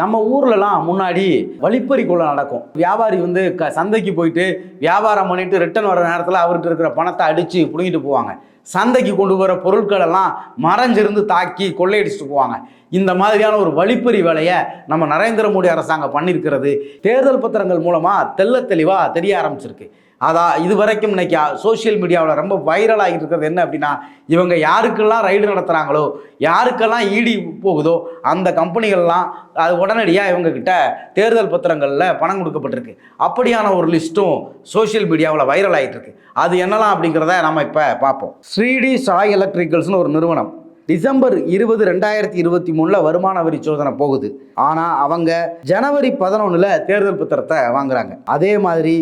நம்ம ஊர்லலாம் முன்னாடி வழிப்பறி கொள்ள நடக்கும். வியாபாரி வந்து க சந்தைக்கு போயிட்டு வியாபாரம் பண்ணிட்டு ரிட்டர்ன் வர நேரத்தில் அவர்கிட்ட இருக்கிற பணத்தை அடித்து பிடுங்கிட்டு போவாங்க. சந்தைக்கு கொண்டு வர பொருட்களெல்லாம் மறைஞ்சிருந்து தாக்கி கொள்ளையடிச்சிட்டு போவாங்க. இந்த மாதிரியான ஒரு வழிப்பறி வேலையை நம்ம நரேந்திர மோடி அரசாங்கம் பண்ணியிருக்கிறது. தேர்தல் பத்திரங்கள் மூலமாக தெல்ல தெளிவாக தெரிய ஆரம்பிச்சிருக்கு. அதான் இது வரைக்கும் இன்னைக்கு சோஷியல் மீடியாவில் ரொம்ப வைரல் ஆகிட்டு இருக்கிறது என்ன அப்படின்னா இவங்க யாருக்கெல்லாம் ரைடு நடத்துகிறாங்களோ யாருக்கெல்லாம் ஈடி போகுதோ அந்த கம்பெனிகள்லாம் அது உடனடியாக இவங்கக்கிட்ட தேர்தல் பத்திரங்களில் பணம் கொடுக்கப்பட்டிருக்கு. அப்படியான ஒரு லிஸ்ட்டும் சோஷியல் மீடியாவில் வைரல் ஆகிட்டு இருக்கு. அது என்னலாம் அப்படிங்கிறத நம்ம இப்போ பார்ப்போம். ஸ்ரீடி சாய் எலக்ட்ரிக்கல்ஸ்னு ஒரு நிறுவனம். டிசம்பர் இருபது ரெண்டாயிரத்தி இருபத்தி மூணில் வருமான வரி சோதனை போகுது. ஆனால் அவங்க ஜனவரி பதினொன்றில் தேர்தல் பத்திரத்தை வாங்குறாங்க. அதே மாதிரி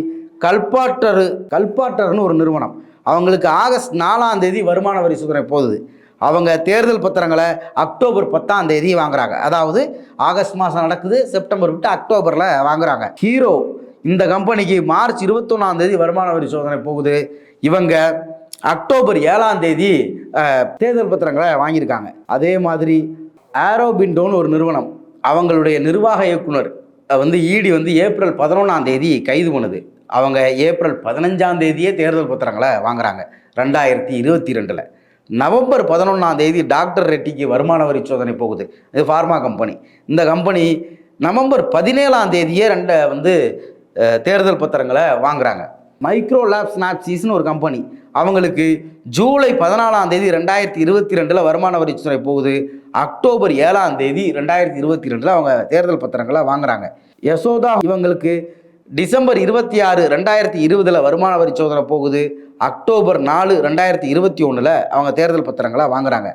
கல்பாட்டரு கல்பாட்டர்னு ஒரு நிறுவனம். அவங்களுக்கு ஆகஸ்ட் நாலாம் தேதி வருமான வரி சோதனை போகுது. அவங்க தேர்தல் பத்திரங்களை அக்டோபர் பத்தாம் தேதி வாங்குறாங்க. அதாவது ஆகஸ்ட் மாதம் நடக்குது செப்டம்பர் விட்டு அக்டோபரில் வாங்குறாங்க. ஹீரோ இந்த கம்பெனிக்கு மார்ச் இருபத்தொன்னாம் தேதி வருமான வரி சோதனை போகுது. இவங்க அக்டோபர் ஏழாம் தேதி தேர்தல் பத்திரங்களை வாங்கியிருக்காங்க. அதே மாதிரி ஆரோபிண்டோன்னு ஒரு நிறுவனம். அவங்களுடைய நிர்வாக இயக்குனர் வந்து இடி வந்து ஏப்ரல் பதினொன்றாம் தேதி கைது பண்ணுது. அவங்க ஏப்ரல் பதினஞ்சாம் தேதியே தேர்தல் பத்திரங்களை வாங்குறாங்க. ரெண்டாயிரத்தி இருபத்தி ரெண்டில். நவம்பர் பதினொன்றாம் தேதி டாக்டர் ரெட்டிக்கு வருமான வரி சோதனை போகுது. இது ஃபார்மா கம்பெனி இந்த கம்பெனி நவம்பர் பதினேழாம் தேதியே ரெண்ட வந்து தேர்தல் பத்திரங்களை வாங்குறாங்க. மைக்ரோ லேப் ஸ்னாப்சீஸ்னு ஒரு கம்பெனி அவங்களுக்கு ஜூலை பதினாலாம் தேதி ரெண்டாயிரத்தி இருபத்தி ரெண்டில் வருமான வரி சோதனை போகுது. அக்டோபர் ஏழாம் தேதி ரெண்டாயிரத்தி இருபத்தி ரெண்டில் அவங்க தேர்தல் பத்திரங்களை வாங்குறாங்க. யசோதா இவங்களுக்கு டிசம்பர் இருபத்தி ஆறு ரெண்டாயிரத்தி இருபதில் வருமான வரி சோதனை போகுது. அக்டோபர் நாலு ரெண்டாயிரத்தி இருபத்தி ஒன்றில் அவங்க தேர்தல் பத்திரங்களை வாங்குறாங்க.